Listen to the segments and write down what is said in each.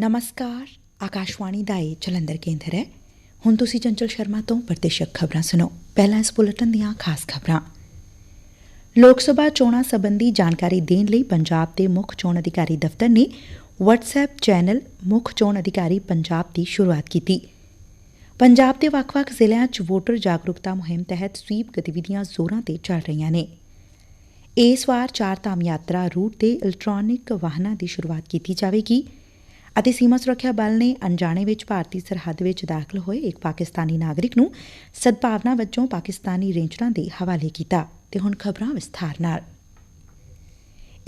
ਨਮਸਕਾਰ, ਆਕਾਸ਼ਵਾਣੀ ਦਾ ਇਹ ਜਲੰਧਰ ਕੇਂਦਰ ਹੈ। ਹੁਣ ਤੁਸੀਂ ਚੰਚਲ ਸ਼ਰਮਾ ਤੋਂ ਪ੍ਰਤੀਸ਼ਕ ਖਬਰਾਂ ਸੁਣੋ। ਪਹਿਲਾਂ ਇਸ ਬੁਲੇਟਿਨ ਦੀਆਂ ਖਾਸ ਖਬਰਾਂ। ਲੋਕ ਸਭਾ ਚੋਣਾਂ ਸੰਬੰਧੀ ਜਾਣਕਾਰੀ ਦੇਣ ਲਈ ਪੰਜਾਬ ਦੇ ਮੁੱਖ ਚੋਣ ਅਧਿਕਾਰੀ ਦਫ਼ਤਰ ਨੇ WhatsApp ਚੈਨਲ ਮੁੱਖ ਚੋਣ ਅਧਿਕਾਰੀ ਪੰਜਾਬ ਦੀ ਸ਼ੁਰੂਆਤ ਕੀਤੀ। ਪੰਜਾਬ ਦੇ ਵੱਖ-ਵੱਖ ਜ਼ਿਲ੍ਹਿਆਂ 'ਚ ਵੋਟਰ ਜਾਗਰੂਕਤਾ ਮੁਹਿੰਮ ਤਹਿਤ ਸਵੀਪ ਗਤੀਵਿਧੀਆਂ ਜ਼ੋਰਾਂ ਤੇ ਚੱਲ ਰਹੀਆਂ ਨੇ। ਇਸ ਵਾਰ ਚਾਰ ਧਾਮ ਯਾਤਰਾ ਰੂਟ ਤੇ ਇਲੈਕਟ੍ਰੋਨਿਕ ਵਾਹਨਾਂ ਦੀ ਸ਼ੁਰੂਆਤ ਕੀਤੀ ਜਾਵੇਗੀ। ਅਤੇ ਸੀਮਾ ਸੁਰੱਖਿਆ ਬਲ ਨੇ ਅਣਜਾਣੇ ਵਿੱਚ ਭਾਰਤੀ ਸਰਹੱਦ ਵਿੱਚ ਦਾਖਲ ਹੋਏ ਇੱਕ ਪਾਕਿਸਤਾਨੀ ਨਾਗਰਿਕ ਨੂੰ ਸਦਭਾਵਨਾ ਵਜੋਂ ਪਾਕਿਸਤਾਨੀ ਰੇਂਜਰਾਂ ਦੇ ਹਵਾਲੇ ਕੀਤਾ ਤੇ ਹੁਣ ਖਬਰਾਂ ਵਿਸਥਾਰ ਨਾਲ।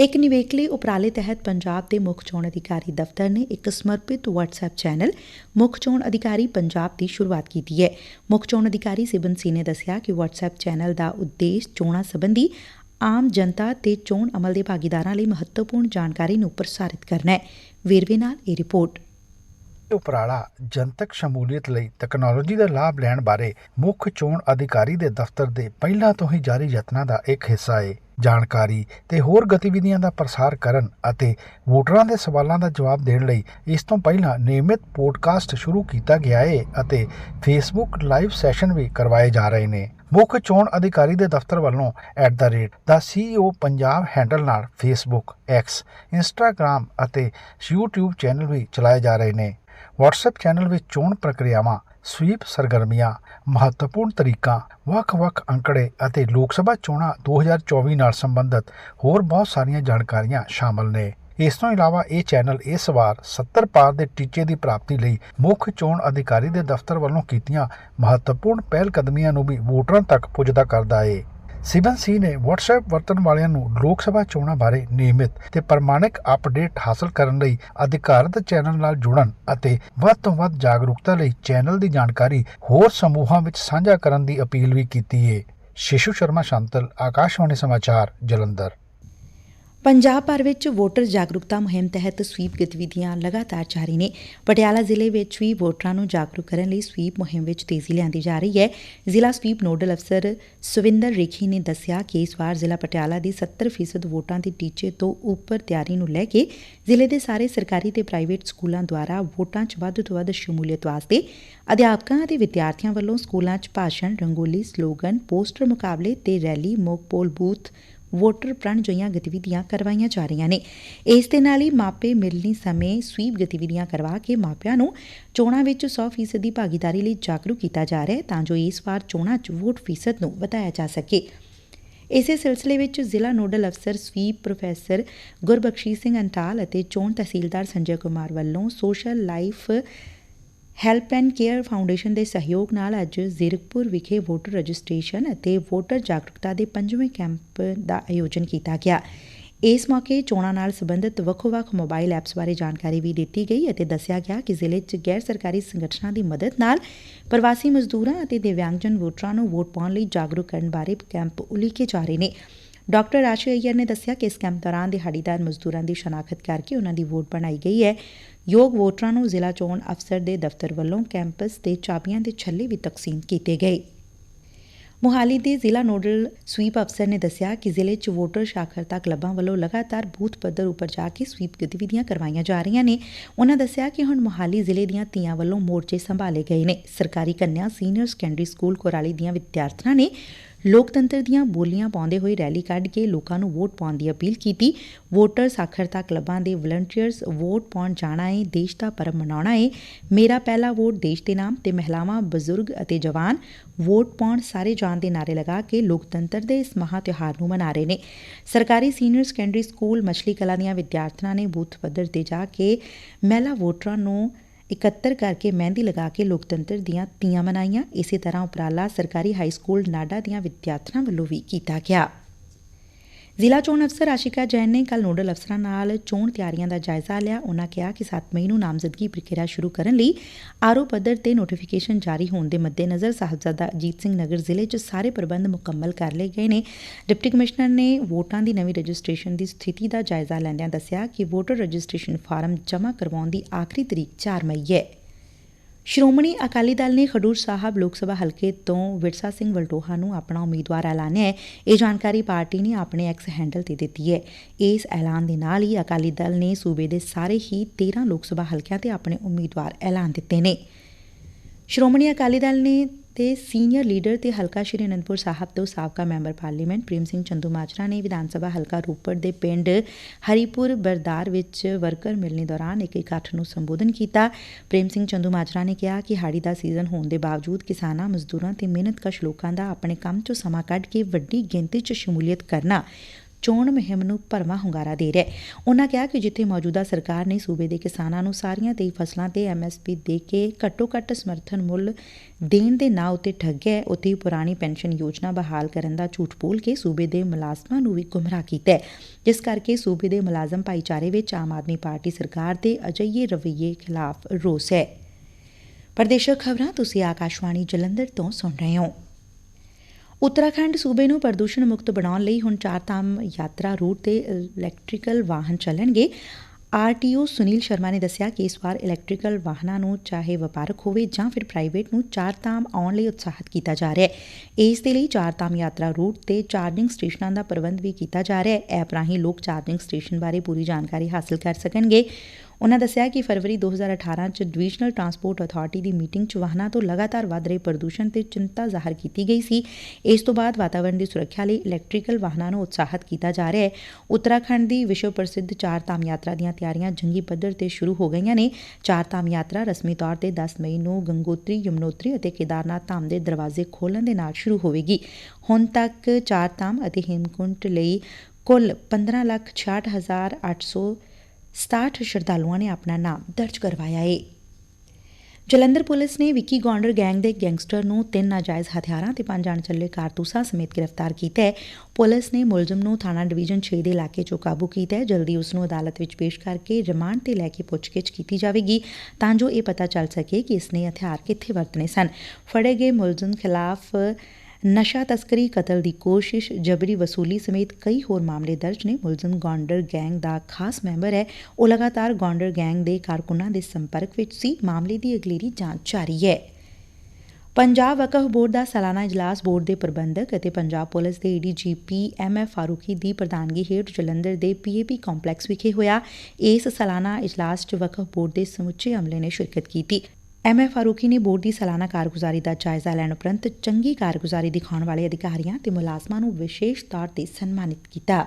ਇੱਕ ਨਿਵੇਕਲੇ ਉਪਰਾਲੇ ਤਹਿਤ ਪੰਜਾਬ ਦੇ ਮੁੱਖ ਚੋਣ ਅਧਿਕਾਰੀ ਦਫ਼ਤਰ ਨੇ ਇੱਕ ਸਮਰਪਿਤ WhatsApp ਚੈਨਲ, ਮੁੱਖ ਚੋਣ ਅਧਿਕਾਰੀ ਪੰਜਾਬ ਦੀ ਸ਼ੁਰੂਆਤ ਕੀਤੀ ਹੈ। ਮੁੱਖ ਚੋਣ ਅਧਿਕਾਰੀ ਸਿਬਨ ਸੀ ਨੇ ਦੱਸਿਆ ਕਿ WhatsApp ਚੈਨਲ ਦਾ ਉਦੇਸ਼ ਚੋਣਾਂ ਸੰਬੰਧੀ ਆਮ ਜਨਤਾ ਤੇ ਚੋਣ ਅਮਲ ਦੇ ਭਾਗੀਦਾਰਾਂ ਲਈ ਮਹੱਤਵਪੂਰਨ ਜਾਣਕਾਰੀ ਨੂੰ ਪ੍ਰਸਾਰਿਤ ਕਰਨਾ ਹੈ। ਵੇਰਵੇ ਨਾਲ ਇਹ ਰਿਪੋਰਟ। ਉਪਰਾਲਾ ਜਨਤਕ ਸ਼ਮੂਲੀਅਤ ਲਈ ਤਕਨਾਲੋਜੀ ਦਾ ਲਾਭ ਲੈਣ ਬਾਰੇ ਮੁੱਖ ਚੋਣ ਅਧਿਕਾਰੀ ਦੇ ਦਫ਼ਤਰ ਦੇ ਪਹਿਲਾਂ ਤੋਂ ਹੀ ਜਾਰੀ ਯਤਨਾਂ ਦਾ ਇੱਕ ਹਿੱਸਾ ਹੈ ਜਾਣਕਾਰੀ ਤੇ ਹੋਰ ਗਤੀਵਿਧੀਆਂ ਦਾ ਪ੍ਰਸਾਰ ਕਰਨ ਅਤੇ ਵੋਟਰਾਂ ਦੇ ਸਵਾਲਾਂ ਦਾ ਜਵਾਬ ਦੇਣ ਲਈ ਇਸ ਤੋਂ ਪਹਿਲਾਂ ਨਿਯਮਿਤ ਪੋਡਕਾਸਟ ਸ਼ੁਰੂ ਕੀਤਾ ਗਿਆ ਹੈ ਅਤੇ ਫੇਸਬੁੱਕ ਲਾਈਵ ਸੈਸ਼ਨ ਵੀ ਕਰਵਾਏ ਜਾ ਰਹੇ ਨੇ। ਮੁੱਖ ਚੋਣ ਅਧਿਕਾਰੀ ਦੇ ਦਫ਼ਤਰ ਵੱਲੋਂ @ਦਾ ਸੀਈਓ ਪੰਜਾਬ ਹੈਂਡਲ ਨਾਲ ਫੇਸਬੁੱਕ ਐਕਸ ਇੰਸਟਾਗ੍ਰam ਅਤੇ YouTube ਚੈਨਲ ਵੀ ਚਲਾਏ ਜਾ ਰਹੇ ਨੇ। WhatsApp ਚੈਨਲ ਵਿੱਚ ਚੋਣ ਪ੍ਰਕਿਰਿਆਵਾਂ ਸਵੀਪ ਸਰਗਰਮੀਆਂ, ਮਹੱਤਵਪੂਰਨ ਤਰੀਕਾਂ, ਵੱਖ-ਵੱਖ ਅੰਕੜੇ ਅਤੇ ਲੋਕ ਸਭਾ ਚੋਣਾਂ 2024 ਨਾਲ ਸੰਬੰਧਿਤ ਹੋਰ ਬਹੁਤ ਸਾਰੀਆਂ ਜਾਣਕਾਰੀਆਂ ਸ਼ਾਮਲ ਨੇ। ਇਸ ਤੋਂ ਇਲਾਵਾ ਇਹ ਚੈਨਲ ਇਸ ਵਾਰ 70 ਪਾਰ ਦੇ ਟੀਚੇ ਦੀ ਪ੍ਰਾਪਤੀ ਲਈ ਮੁੱਖ ਚੋਣ ਅਧਿਕਾਰੀ ਦੇ ਦਫ਼ਤਰ ਵੱਲੋਂ ਕੀਤੀਆਂ ਮਹੱਤਵਪੂਰਨ ਪਹਿਲ ਕਦਮੀਆਂ ਨੂੰ ਵੀ ਵੋਟਰਾਂ ਤੱਕ ਪੁੱਜਦਾ ਕਰਦਾ ਹੈ ਸਿਬਨ ਸੀ ਨੇ WhatsApp ਵਰਤਣ ਵਾਲਿਆਂ ਨੂੰ ਲੋਕ ਸਭਾ ਚੋਣਾਂ ਬਾਰੇ ਨਿਯਮਿਤ ਤੇ ਪ੍ਰਮਾਣਿਕ ਅਪਡੇਟ ਹਾਸਲ ਕਰਨ ਲਈ ਅਧਿਕਾਰਤ ਚੈਨਲ ਨਾਲ ਜੁੜਨ ਅਤੇ ਵੱਧ ਤੋਂ ਵੱਧ ਜਾਗਰੂਕਤਾ ਲਈ ਚੈਨਲ ਦੀ ਜਾਣਕਾਰੀ ਹੋਰ ਸਮੂਹਾਂ ਵਿੱਚ ਸਾਂਝਾ ਕਰਨ ਦੀ ਅਪੀਲ ਵੀ ਕੀਤੀ ਹੈ ਸ਼ਿਸ਼ੂ ਸ਼ਰਮਾ, ਸ਼ਾਂਤਲ, ਆਕਾਸ਼ਵਾਣੀ ਸਮਾਚਾਰ, ਜਲੰਧਰ। ਪੰਜਾਬ ਭਰ ਵਿੱਚ ਵੋਟਰ ਜਾਗਰੂਕਤਾ ਮੁਹਿੰਮ ਤਹਿਤ ਸਵੀਪ ਗਤੀਵਿਧੀਆਂ ਲਗਾਤਾਰ ਜਾਰੀ ਨੇ। ਪਟਿਆਲਾ ਜ਼ਿਲ੍ਹੇ ਵਿੱਚ ਵੀ ਵੋਟਰਾਂ ਨੂੰ ਜਾਗਰੂਕ ਕਰਨ ਲਈ ਸਵੀਪ ਮੁਹਿੰਮ ਵਿੱਚ ਤੇਜ਼ੀ ਲਿਆਂਦੀ ਜਾ ਰਹੀ ਹੈ। ਜ਼ਿਲ੍ਹਾ ਸਵੀਪ ਨੋਡਲ ਅਫਸਰ ਸੁਵਿੰਦਰ ਰੇਖੀ ਨੇ ਦੱਸਿਆ ਕਿ ਇਸ ਵਾਰ ਜ਼ਿਲ੍ਹਾ ਪਟਿਆਲਾ ਦੀ 70% ਵੋਟਾਂ ਦੇ ਟੀਚੇ ਤੋਂ ਉੱਪਰ ਤਿਆਰੀ ਨੂੰ ਲੈ ਕੇ ਜ਼ਿਲ੍ਹੇ ਦੇ ਸਾਰੇ ਸਰਕਾਰੀ ਤੇ ਪ੍ਰਾਈਵੇਟ ਸਕੂਲਾਂ ਦੁਆਰਾ ਵੋਟਾਂ 'ਚ ਵੱਧ ਤੋਂ ਵੱਧ ਸ਼ਮੂਲੀਅਤ ਵਾਸਤੇ ਅਧਿਆਪਕਾਂ ਅਤੇ ਵਿਦਿਆਰਥੀਆਂ ਵੱਲੋਂ ਸਕੂਲਾਂ 'ਚ ਭਾਸ਼ਣ, ਰੰਗੋਲੀ, ਸਲੋਗਨ, ਪੋਸਟਰ ਮੁਕਾਬਲੇ ਤੇ rally, mock poll, booth voter ਪ੍ਰਣ ਜਿਹੀਆਂ ਗਤੀਵਿਧੀਆਂ ਕਰਵਾਈਆਂ ਜਾ ਰਹੀਆਂ ਨੇ। ਇਸ ਦੇ ਨਾਲ ਹੀ ਮਾਪੇ ਮਿਲਣੀ ਸਮੇਂ ਸਵੀਪ ਗਤੀਵਿਧੀਆਂ ਕਰਵਾ ਕੇ ਮਾਪਿਆਂ ਨੂੰ ਚੋਣਾਂ ਵਿੱਚ 100% ਦੀ ਭਾਗੀਦਾਰੀ ਲਈ ਜਾਗਰੂਕ ਕੀਤਾ ਜਾ ਰਿਹਾ ਹੈ ਤਾਂ ਜੋ ਇਸ ਵਾਰ ਚੋਣਾਂ 'ਚ ਵੋਟ ਫੀਸਦ ਨੂੰ ਵਧਾਇਆ ਜਾ ਸਕੇ। ਇਸੇ ਸਿਲਸਿਲੇ ਵਿੱਚ ਜ਼ਿਲ੍ਹਾ ਨੋਡਲ ਅਫਸਰ ਸਵੀਪ ਪ੍ਰੋਫੈਸਰ ਗੁਰਬਖਸ਼ੀ ਸਿੰਘ ਅੰਟਾਲ ਅਤੇ ਚੋਣ ਤਹਿਸੀਲਦਾਰ ਸੰਜੇ ਕੁਮਾਰ ਵੱਲੋਂ Social Life Help and Care Foundation ਦੇ ਸਹਿਯੋਗ ਨਾਲ ਅੱਜ ਜ਼ੀਰਕਪੁਰ ਵਿਖੇ ਵੋਟਰ ਰਜਿਸਟ੍ਰੇਸ਼ਨ ਅਤੇ ਵੋਟਰ ਜਾਗਰੂਕਤਾ ਦੇ ਪੰਜਵੇਂ ਕੈਂਪ ਦਾ ਆਯੋਜਨ ਕੀਤਾ ਗਿਆ। ਇਸ ਮੌਕੇ ਚੋਣਾਂ ਨਾਲ ਸੰਬੰਧਿਤ ਵੱਖੋ-ਵੱਖ ਮੋਬਾਈਲ ਐਪਸ ਬਾਰੇ ਜਾਣਕਾਰੀ ਵੀ ਦਿੱਤੀ ਗਈ ਅਤੇ ਦੱਸਿਆ ਗਿਆ ਕਿ ਜ਼ਿਲ੍ਹੇ 'ਚ ਗੈਰ ਸਰਕਾਰੀ ਸੰਗਠਨਾਂ ਦੀ ਮਦਦ ਨਾਲ ਪ੍ਰਵਾਸੀ ਮਜ਼ਦੂਰਾਂ ਅਤੇ ਦਿਵਿਆਂਗਜਨ ਵੋਟਰਾਂ ਨੂੰ ਵੋਟ ਪਾਉਣ ਲਈ ਜਾਗਰੂਕ ਕਰਨ ਬਾਰੇ ਕੈਂਪ ਉਲੀਕੇ ਜਾ ਰਹੇ ਨੇ। ਡਾਕਟਰ ਰਾਸ਼ੀ ਅਈਅਰ ਨੇ ਦੱਸਿਆ ਕਿ ਇਸ ਕੈਂਪ ਦੌਰਾਨ ਦਿਹਾੜੀਦਾਰ ਮਜ਼ਦੂਰਾਂ ਦੀ ਸ਼ਨਾਖਤ ਕਰਕੇ ਉਨ੍ਹਾਂ ਦੀ ਵੋਟ ਬਣਾਈ ਗਈ ਹੈ। ਯੋਗ ਵੋਟਰਾਂ ਨੂੰ ਜ਼ਿਲ੍ਹਾ ਚੋਣ ਅਫਸਰ ਦੇ ਦਫ਼ਤਰ ਵੱਲੋਂ ਕੈਂਪਸ ਤੇ ਚਾਬੀਆਂ ਦੇ ਛੱਲੇ ਵੀ ਤਕਸੀਮ ਕੀਤੇ ਗਏ। ਮੁਹਾਲੀ ਦੇ ਜ਼ਿਲ੍ਹਾ ਨੋਡਲ ਸਵੀਪ ਅਫਸਰ ਨੇ ਦੱਸਿਆ ਕਿ ਜ਼ਿਲ੍ਹੇ 'ਚ ਵੋਟਰ ਸਾਖਰਤਾ ਕਲੱਬਾਂ ਵੱਲੋਂ ਲਗਾਤਾਰ ਬੂਥ ਪੱਧਰ ਉੱਪਰ ਜਾ ਕੇ ਸਵੀਪ ਗਤੀਵਿਧੀਆਂ ਕਰਵਾਈਆਂ ਜਾ ਰਹੀਆਂ ਨੇ। ਉਹਨਾਂ ਦੱਸਿਆ ਕਿ ਹੁਣ ਮੁਹਾਲੀ ਜ਼ਿਲ੍ਹੇ ਦੀਆਂ ਧੀਆਂ ਵੱਲੋਂ ਮੋਰਚੇ ਸੰਭਾਲੇ ਗਏ ਨੇ। ਸਰਕਾਰੀ ਕੰਨਿਆ ਸੀਨੀਅਰ ਸੈਕੰਡਰੀ ਸਕੂਲ ਕੋਰਾਲੀ ਦੀਆਂ ਵਿਦਿਆਰਥਣਾਂ ਨੇ ਲੋਕਤੰਤਰ ਦੀਆਂ ਬੋਲੀਆਂ ਪਾਉਂਦੇ ਹੋਏ ਰੈਲੀ ਕੱਢ ਕੇ ਲੋਕਾਂ ਨੂੰ ਵੋਟ ਪਾਉਣ ਦੀ ਅਪੀਲ ਕੀਤੀ। ਵੋਟਰ ਸਾਖਰਤਾ ਕਲੱਬਾਂ ਦੇ ਵਲੰਟੀਅਰਸ ਵੋਟ ਪਾਉਣ ਜਾਣਾ ਏ, ਦੇਸ਼ ਦਾ ਪਰਮ ਮਨਾਉਣਾ ਏ। ਮੇਰਾ ਪਹਿਲਾ ਵੋਟ ਦੇਸ਼ ਦੇ ਨਾਮ ਤੇ ਮਹਿਲਾਵਾਂ, ਬਜ਼ੁਰਗ ਅਤੇ ਜਵਾਨ ਵੋਟ ਪਾਉਣ ਸਾਰੇ ਜਾਣ ਦੇ ਨਾਰੇ ਲਗਾ ਕੇ ਲੋਕਤੰਤਰ ਦੇ ਇਸ ਮਹਾ ਤਿਉਹਾਰ ਨੂੰ ਮਨਾ ਰਹੇ ਨੇ। ਸਰਕਾਰੀ ਸੀਨੀਅਰ ਸੈਕੰਡਰੀ ਸਕੂਲ ਮਛਲੀ ਕਲਾ ਦੀਆਂ ਵਿਦਿਆਰਥਣਾਂ ਨੇ ਬੂਥ ਪੱਧਰ ਤੇ ਜਾ ਕੇ ਮਹਿਲਾ ਵੋਟਰਾਂ ਨੂੰ ਇਕੱਤਰ ਕਰਕੇ ਮਹਿੰਦੀ ਲਗਾ ਕੇ ਲੋਕਤੰਤਰ ਦੀਆਂ ਤੀਆਂ ਮਨਾਈਆਂ। ਇਸੇ ਤਰ੍ਹਾਂ ਉਪਰਾਲਾ ਸਰਕਾਰੀ ਹਾਈ ਸਕੂਲ ਨਾਡਾ ਦੀਆਂ ਵਿਦਿਆਰਥਣਾਂ ਵੱਲੋਂ ਵੀ ਕੀਤਾ ਗਿਆ। ਜ਼ਿਲ੍ਹਾ ਚੋਣ ਅਫਸਰ ਆਸ਼ਿਕਾ ਜੈਨ ਨੇ ਕੱਲ ਨੋਡਲ ਅਫਸਰਾਂ ਨਾਲ ਚੋਣ ਤਿਆਰੀਆਂ ਦਾ ਜਾਇਜ਼ਾ ਲਿਆ। ਉਹਨਾਂ ਕਿਹਾ ਕਿ 7 ਮਈ ਨੂੰ ਨਾਮਜ਼ਦਗੀ ਪ੍ਰਕਿਰਿਆ ਸ਼ੁਰੂ ਕਰਨ ਲਈ ਆਰਓ ਪੱਧਰ ਤੇ ਨੋਟੀਫਿਕੇਸ਼ਨ ਜਾਰੀ ਹੋਣ ਦੇ ਮੱਦੇਨਜ਼ਰ ਸਾਹਿਬਜ਼ਾਦਾ ਅਜੀਤ ਸਿੰਘ ਨਗਰ ਜ਼ਿਲ੍ਹੇ 'ਚ ਸਾਰੇ ਪ੍ਰਬੰਧ ਮੁਕੰਮਲ ਕਰ ਲਏ ਗਏ ਨੇ। ਡਿਪਟੀ ਕਮਿਸ਼ਨਰ ਨੇ ਵੋਟਾਂ ਦੀ ਨਵੀਂ ਰਜਿਸਟ੍ਰੇਸ਼ਨ ਦੀ ਸਥਿਤੀ ਦਾ ਜਾਇਜ਼ਾ ਲੈਂਦਿਆਂ ਦੱਸਿਆ ਕਿ ਵੋਟਰ ਰਜਿਸਟ੍ਰੇਸ਼ਨ ਫਾਰਮ ਜਮ੍ਹਾਂ ਕਰਵਾਉਣ ਦੀ ਆਖਰੀ ਤਰੀਕ 4 ਮਈ ਹੈ। ਸ਼੍ਰੋਮਣੀ ਅਕਾਲੀ ਦਲ ਨੇ ਖਡੂਰ ਸਾਹਿਬ ਲੋਕ ਸਭਾ ਹਲਕੇ ਤੋਂ ਵਿਰਸਾ ਸਿੰਘ ਵਲਟੋਹਾ ਨੂੰ ਆਪਣਾ ਉਮੀਦਵਾਰ ਐਲਾਨਿਆ ਹੈ। ਇਹ ਜਾਣਕਾਰੀ ਪਾਰਟੀ ਨੇ ਆਪਣੇ ਐਕਸ ਹੈਂਡਲ ਤੇ ਦਿੱਤੀ ਹੈ। ਇਸ ਐਲਾਨ ਦੇ ਨਾਲ ਹੀ ਅਕਾਲੀ ਦਲ ਨੇ ਸੂਬੇ ਦੇ ਸਾਰੇ ਹੀ 13 ਲੋਕ ਸਭਾ ਹਲਕਿਆਂ ਤੇ ਆਪਣੇ ਉਮੀਦਵਾਰ ਐਲਾਨ ਦਿੱਤੇ ਨੇ। ਸ਼੍ਰੋਮਣੀ ਅਕਾਲੀ ਦਲ ਨੇ ਤੇ ਸੀਨੀਅਰ ਲੀਡਰ ਤੇ ਹਲਕਾ ਸ਼੍ਰੀ ਅਨੰਦਪੁਰ ਸਾਹਿਬ ਤੋਂ ਸਾਬਕਾ ਮੈਂਬਰ ਪਾਰਲੀਮੈਂਟ ਪ੍ਰੇਮ ਸਿੰਘ ਚੰਦੂਮਾਜਰਾ ਨੇ ਵਿਧਾਨ ਸਭਾ ਹਲਕਾ ਰੂਪੜ ਦੇ ਪਿੰਡ ਹਰੀਪੁਰ ਬਰਦਾਰ ਵਿੱਚ ਵਰਕਰ ਮਿਲਣੀ ਦੌਰਾਨ ਇੱਕ ਇਕੱਠ ਨੂੰ ਸੰਬੋਧਨ ਕੀਤਾ। ਪ੍ਰੇਮ ਸਿੰਘ ਚੰਦੂਮਾਜਰਾ ਨੇ ਕਿਹਾ ਕਿ ਹਾੜੀ ਦਾ ਸੀਜ਼ਨ ਹੋਣ ਦੇ ਬਾਵਜੂਦ ਕਿਸਾਨਾਂ, ਮਜ਼ਦੂਰਾਂ ਤੇ ਮਿਹਨਤਕਸ਼ ਲੋਕਾਂ ਦਾ ਆਪਣੇ ਕੰਮ 'ਚੋਂ ਸਮਾਂ ਕੱਢ ਕੇ ਵੱਡੀ ਗਿਣਤੀ 'ਚ ਸ਼ਮੂਲੀਅਤ ਕਰਨਾ ਚੋਣ ਮੁਹਿੰਮ ਨੂੰ ਭਰਵਾਂ ਹੁੰਗਾਰਾ ਦੇ ਰਿਹਾ ਉਨ੍ਹਾਂ ਕਿਹਾ ਕਿ ਜਿੱਥੇ ਮੌਜੂਦਾ ਸਰਕਾਰ ਨੇ ਸੂਬੇ ਦੇ ਕਿਸਾਨਾਂ ਨੂੰ ਸਾਰੀਆਂ ਤੇਈ ਫਸਲਾਂ ਤੇ ਐਮਐਸਪੀ ਦੇ ਕੇ ਘੱਟੋ ਘੱਟ ਸਮਰਥਨ ਮੁੱਲ ਦੇਣ ਦੇ ਨਾਂ ਉੱਤੇ ਠੱਗਿਆ ਹੈ, ਪੁਰਾਣੀ ਪੈਨਸ਼ਨ ਯੋਜਨਾ ਬਹਾਲ ਕਰਨ ਦਾ ਝੂਠ ਬੋਲ ਕੇ ਸੂਬੇ ਦੇ ਮੁਲਾਜ਼ਮਾਂ ਨੂੰ ਵੀ ਗੁੰਮਰਾਹ ਕੀਤਾ ਜਿਸ ਕਰਕੇ ਸੂਬੇ ਦੇ ਮੁਲਾਜ਼ਮ ਭਾਈਚਾਰੇ ਵਿੱਚ ਆਮ ਆਦਮੀ ਪਾਰਟੀ ਸਰਕਾਰ ਦੇ ਅਜਿਹੇ ਰਵੱਈਏ ਖਿਲਾਫ ਰੋਸ ਹੈ। ਪ੍ਰਦੇਸ਼ਕ ਖਬਰਾਂ ਤੁਸੀਂ ਆਕਾਸ਼ਵਾਣੀ ਜਲੰਧਰ ਤੋਂ ਸੁਣ ਰਹੇ ਹੋ। ਉੱਤਰਾਖੰਡ ਸੂਬੇ ਨੂੰ ਪ੍ਰਦੂਸ਼ਣ ਮੁਕਤ ਬਣਾਉਣ ਲਈ ਹੁਣ ਚਾਰ ਧਾਮ ਯਾਤਰਾ ਰੂਟ ਤੇ ਇਲੈਕਟ੍ਰੀਕਲ ਵਾਹਨ ਚੱਲਣਗੇ। ਆਰਟੀਓ ਸੁਨੀਲ ਸ਼ਰਮਾ ਨੇ ਦੱਸਿਆ ਕਿ ਇਸ ਵਾਰ ਇਲੈਕਟ੍ਰੀਕਲ ਵਾਹਨਾਂ ਨੂੰ ਚਾਹੇ ਵਪਾਰਕ ਹੋਵੇ ਜਾਂ ਫਿਰ ਪ੍ਰਾਈਵੇਟ ਨੂੰ ਚਾਰ ਧਾਮ ਆਉਣ ਲਈ ਉਤਸ਼ਾਹਿਤ ਕੀਤਾ ਜਾ ਰਿਹਾ ਹੈ। ਇਸ ਦੇ ਲਈ ਚਾਰ ਧਾਮ ਯਾਤਰਾ ਰੂਟ ਤੇ ਚਾਰਜਿੰਗ ਸਟੇਸ਼ਨਾਂ ਦਾ ਪ੍ਰਬੰਧ ਵੀ ਕੀਤਾ ਜਾ ਰਿਹਾ ਹੈ। ਐਪ ਰਾਹੀਂ ਲੋਕ ਚਾਰਜਿੰਗ ਸਟੇਸ਼ਨ ਬਾਰੇ ਪੂਰੀ ਜਾਣਕਾਰੀ ਹਾਸਲ ਕਰ ਸਕਣਗੇ। ਉਨਾਂ ਦੱਸਿਆ ਕਿ ਫਰਵਰੀ 2018 ਚ ਡਿਵੀਜ਼ਨਲ ਟਰਾਂਸਪੋਰਟ ਅਥਾਰਟੀ ਦੀ ਮੀਟਿੰਗ ਚ ਵਾਹਨਾਂ ਤੋਂ ਲਗਾਤਾਰ ਵਧ ਰਹੇ ਪ੍ਰਦੂਸ਼ਣ ਤੇ ਚਿੰਤਾ ਜ਼ਾਹਰ ਕੀਤੀ ਗਈ ਸੀ। ਇਸ ਤੋਂ ਬਾਅਦ ਵਾਤਾਵਰਣ ਦੀ ਸੁਰੱਖਿਆ ਲਈ ਇਲੈਕਟ੍ਰੀਕਲ ਵਾਹਨਾਂ ਨੂੰ ਉਤਸ਼ਾਹਿਤ ਕੀਤਾ ਜਾ ਰਿਹਾ ਹੈ। ਉੱਤਰਾਖੰਡ ਦੀ ਵਿਸ਼ਵ ਪ੍ਰਸਿੱਧ ਚਾਰ ਧਾਮ ਯਾਤਰਾ ਦੀਆਂ ਤਿਆਰੀਆਂ ਜੰਗੀ ਪੱਧਰ ਤੇ ਸ਼ੁਰੂ ਹੋ ਗਈਆਂ ਨੇ। ਚਾਰ ਧਾਮ ਯਾਤਰਾ ਰਸਮੀ ਤੌਰ ਤੇ 10 ਮਈ ਨੂੰ ਗੰਗੋਤਰੀ ਯਮਨੋਤਰੀ ਅਤੇ ਕੇਦਾਰਨਾਥ ਧਾਮ ਦੇ ਦਰਵਾਜ਼ੇ ਖੋਲਣ ਦੇ ਨਾਲ ਸ਼ੁਰੂ ਹੋਵੇਗੀ। ਹੁਣ ਤੱਕ ਚਾਰ ਧਾਮ ਅਤੇ ਹੇਮਕੁੰਟ ਲਈ ਕੁੱਲ 15,66,800 67 ਸ਼ਰਧਾਲੂਆਂ ਨੇ ਆਪਣਾ ਨਾਮ ਦਰਜ ਕਰਵਾਇਆ ਏ। ਜਲੰਧਰ ਪੁਲਿਸ ਨੇ ਵਿੱਕੀ ਗੌਂਡਰ ਗੈਂਗ ਦੇ ਗੈਂਗਸਟਰ ਨੂੰ ਤਿੰਨ ਨਾਜਾਇਜ਼ ਹਥਿਆਰਾਂ ਤੇ ਪੰਜ ਅਣਚੱਲੇ ਕਾਰਤੂਸਾਂ ਸਮੇਤ ਗ੍ਰਿਫਤਾਰ ਕੀਤਾ ਹੈ ਪੁਲਿਸ ਨੇ ਮੁਲਜ਼ਮ ਨੂੰ ਥਾਣਾ ਡਿਵੀਜ਼ਨ 6 ਦੇ ਇਲਾਕੇ 'ਚੋਂ ਕਾਬੂ ਕੀਤਾ ਹੈ ਜਲਦੀ ਉਸ ਨੂੰ ਅਦਾਲਤ ਵਿੱਚ ਪੇਸ਼ ਕਰਕੇ ਰਿਮਾਂਡ ਤੇ ਲੈ ਕੇ ਪੁੱਛਗਿੱਛ ਕੀਤੀ ਜਾਵੇਗੀ, ਤਾਂ ਜੋ ਇਹ ਪਤਾ ਚੱਲ ਸਕੇ ਕਿ ਇਸ ਨੇ ਹਥਿਆਰ ਕਿੱਥੇ ਵਰਤਨੇ ਸਨ। ਫੜੇ ਗਏ ਮੁਲਜ਼ਮ ਖਿਲਾਫ ਨਸ਼ਾ ਤਸਕਰੀ ਕਤਲ ਦੀ ਕੋਸ਼ਿਸ਼, ਜਬਰੀ ਵਸੂਲੀ ਸਮੇਤ ਕਈ ਹੋਰ ਮਾਮਲੇ ਦਰਜ ਨੇ। ਮੁਲਜ਼ਮ ਗੌਂਡਰ ਗੈਂਗ ਦਾ ਖਾਸ ਮੈਂਬਰ ਹੈ। ਉਹ ਲਗਾਤਾਰ ਗੌਂਡਰ ਗੈਂਗ ਦੇ ਕਾਰਕੁਨਾਂ ਦੇ ਸੰਪਰਕ ਵਿੱਚ ਸੀ। ਮਾਮਲੇ ਦੀ ਅਗਲੇਰੀ ਜਾਂਚ ਜਾਰੀ ਹੈ। ਪੰਜਾਬ ਵਕਫ ਬੋਰਡ ਦਾ ਸਾਲਾਨਾ ਇਜਲਾਸ ਬੋਰਡ ਦੇ ਪ੍ਰਬੰਧਕ ਅਤੇ ਪੰਜਾਬ ਪੁਲਿਸ ਦੇ ਏਡੀਜੀਪੀ ਐਮਐਫ ਫਾਰੂਕੀ ਦੀ ਪ੍ਰਧਾਨਗੀ ਹੇਠ ਜਲੰਧਰ ਦੇ ਪੀਏਪੀ ਕੰਪਲੈਕਸ ਵਿਖੇ ਹੋਇਆ। ਇਸ ਸਾਲਾਨਾ ਇਜਲਾਸ 'ਚ ਵਕਫ ਬੋਰਡ ਦੇ ਸਮੁੱਚੇ ਅਮਲੇ ਨੇ ਸ਼ਿਰਕਤ ਕੀਤੀ। ਐਮ ਐਮਐਫ ਫਾਰੂਕੀ ਨੇ ਬੋਰਡ ਦੀ ਸਾਲਾਨਾ ਕਾਰਗੁਜ਼ਾਰੀ ਦਾ ਜਾਇਜ਼ਾ ਲੈਣ ਉਪਰੰਤ ਚੰਗੀ ਕਾਰਗੁਜ਼ਾਰੀ ਦਿਖਾਉਣ ਵਾਲੇ ਅਧਿਕਾਰੀਆਂ ਤੇ ਮੁਲਾਜ਼ਮਾਂ ਨੂੰ ਵਿਸ਼ੇਸ਼ ਤੌਰ ਤੇ ਸਨਮਾਨਿਤ ਕੀਤਾ।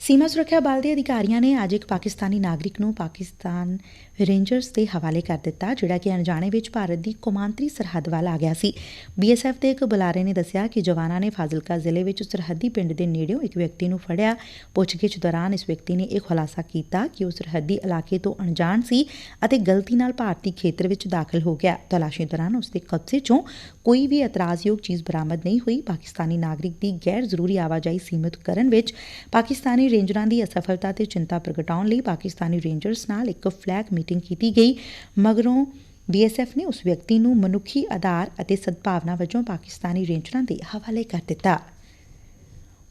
ਸੀਮਾ ਸੁਰੱਖਿਆ ਬਲ ਦੇ ਅਧਿਕਾਰੀਆਂ ਨੇ ਅੱਜ ਇੱਕ ਪਾਕਿਸਤਾਨੀ ਨਾਗਰਿਕ ਨੂੰ ਪਾਕਿਸਤਾਨ ਰੇਂਜਰਸ ਦੇ ਹਵਾਲੇ ਕਰ ਦਿੱਤਾ, ਜਿਹੜਾ ਕਿ ਅਣਜਾਣੇ ਵਿੱਚ ਭਾਰਤ ਦੀ ਕੌਮਾਂਤਰੀ ਸਰਹੱਦ ਵੱਲ ਆ ਗਿਆ ਸੀ। ਬੀਐਸਐਫ ਦੇ ਇੱਕ ਬੁਲਾਰੇ ਨੇ ਦੱਸਿਆ ਕਿ ਜਵਾਨਾਂ ਨੇ ਫਾਜ਼ਿਲਕਾ ਜ਼ਿਲ੍ਹੇ ਵਿੱਚ ਸਰਹੱਦੀ ਪਿੰਡ ਦੇ ਨੇੜਿਓਂ ਇੱਕ ਵਿਅਕਤੀ ਨੂੰ ਫੜਿਆ। ਪੁੱਛਗਿੱਛ ਦੌਰਾਨ ਇਸ ਵਿਅਕਤੀ ਨੇ ਇਹ ਖੁਲਾਸਾ ਕੀਤਾ ਕਿ ਉਹ ਸਰਹੱਦੀ ਇਲਾਕੇ ਤੋਂ ਅਣਜਾਣ ਸੀ ਅਤੇ ਗਲਤੀ ਨਾਲ ਭਾਰਤੀ ਖੇਤਰ ਵਿੱਚ ਦਾਖਲ ਹੋ ਗਿਆ। ਤਲਾਸ਼ੀ ਦੌਰਾਨ ਉਸ ਦੇ ਕਬਜ਼ੇ 'ਚੋਂ ਕੋਈ ਵੀ ਇਤਰਾਜ਼ਯੋਗ ਚੀਜ਼ ਬਰਾਮਦ ਨਹੀਂ ਹੋਈ। ਪਾਕਿਸਤਾਨੀ ਨਾਗਰਿਕ ਦੀ ਗੈਰ ਜ਼ਰੂਰੀ ਆਵਾਜਾਈ ਸੀਮਿਤ ਕਰਨ ਵਿੱਚ ਪਾਕਿਸਤਾਨੀ ਰੇਂਜਰਾਂ ਦੀ ਅਸਫਲਤਾ ਤੇ ਚਿੰਤਾ ਪ੍ਰਗਟਾਉਣ ਲਈ ਪਾਕਿਸਤਾਨੀ ਰੇਂਜਰਸ ਨਾਲ ਇੱਕ ਫਲੈਗ ਮੀਟਿੰਗ ਕੀਤੀ ਗਈ। ਮਗਰੋਂ ਬੀਐਸਐਫ ਨੇ ਉਸ ਵਿਅਕਤੀ ਨੂੰ ਮਨੁੱਖੀ ਆਧਾਰ ਅਤੇ ਸਦਭਾਵਨਾ ਵਜੋਂ ਪਾਕਿਸਤਾਨੀ ਰੇਂਜਰਾਂ ਦੇ ਹਵਾਲੇ ਕਰ ਦਿੱਤਾ।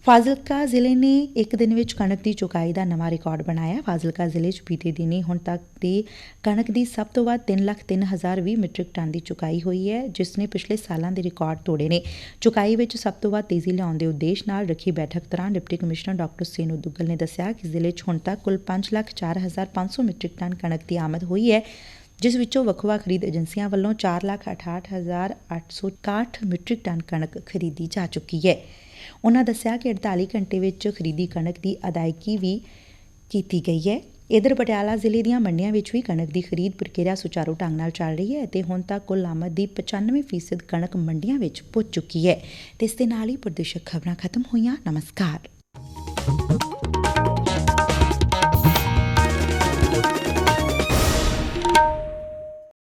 ਫਾਜ਼ਿਲਕਾ ਜ਼ਿਲ੍ਹੇ ਨੇ ਇੱਕ ਦਿਨ ਵਿੱਚ ਕਣਕ ਦੀ ਚੁਕਾਈ ਦਾ ਨਵਾਂ ਰਿਕਾਰਡ ਬਣਾਇਆ। ਫਾਜ਼ਿਲਕਾ ਜ਼ਿਲ੍ਹੇ 'ਚ ਬੀਤੇ ਦਿਨੀ ਹੁਣ ਤੱਕ ਦੀ ਕਣਕ ਦੀ ਸਭ ਤੋਂ ਵੱਧ 3 ਲੱਖ 3020 ਮੀਟ੍ਰਿਕ ਟਨ ਦੀ ਚੁਕਾਈ ਹੋਈ ਹੈ, ਜਿਸ ਨੇ ਪਿਛਲੇ ਸਾਲਾਂ ਦੇ ਰਿਕਾਰਡ ਤੋੜੇ ਨੇ। ਚੁਕਾਈ ਵਿੱਚ ਸਭ ਤੋਂ ਵੱਧ ਤੇਜ਼ੀ ਲਿਆਉਣ ਦੇ ਉਦੇਸ਼ ਨਾਲ ਰੱਖੀ ਬੈਠਕ ਦੌਰਾਨ deputy commissioner doctor Senu Duggal ਨੇ ਦੱਸਿਆ ਕਿ ਜ਼ਿਲ੍ਹੇ 'ਚ ਹੁਣ ਤੱਕ ਕੁੱਲ 5 ਲੱਖ 4500 ਮੀਟ੍ਰਿਕ ਟਨ ਕਣਕ ਦੀ ਆਮਦ ਹੋਈ ਹੈ, ਜਿਸ ਵਿੱਚੋਂ ਵੱਖ-ਵੱਖ ਖਰੀਦ ਏਜੰਸੀਆਂ ਵੱਲੋਂ 468861 ਮੀਟ੍ਰਿਕ ਟਨ ਕਣਕ ਖਰੀਦੀ ਜਾ ਚੁੱਕੀ ਹੈ। ਉਨ੍ਹਾਂ ਦੱਸਿਆ ਕਿ 48 ਘੰਟੇ ਵਿੱਚ ਖਰੀਦੀ ਕਣਕ ਦੀ ਅਦਾਇਗੀ ਵੀ ਕੀਤੀ ਗਈ ਹੈ। ਇਧਰ ਪਟਿਆਲਾ ਜ਼ਿਲ੍ਹੇ ਦੀਆਂ ਮੰਡੀਆਂ ਵਿੱਚ ਵੀ ਕਣਕ ਦੀ ਖਰੀਦ ਪ੍ਰਕਿਰਿਆ ਸੁਚਾਰੂ ਢੰਗ ਨਾਲ ਚੱਲ ਰਹੀ ਹੈ ਅਤੇ ਹੁਣ ਤੱਕ ਕੁੱਲ ਆਮਦ ਦੀ 95% ਕਣਕ ਮੰਡੀਆਂ ਵਿੱਚ ਪੁੱਜ ਚੁੱਕੀ ਹੈ। ਤੇ ਇਸ ਦੇ ਨਾਲ ਹੀ ਪ੍ਰਦੇਸ਼ਕ ਖਬਰਾਂ ਖਤਮ ਹੋਈਆਂ। ਨਮਸਕਾਰ।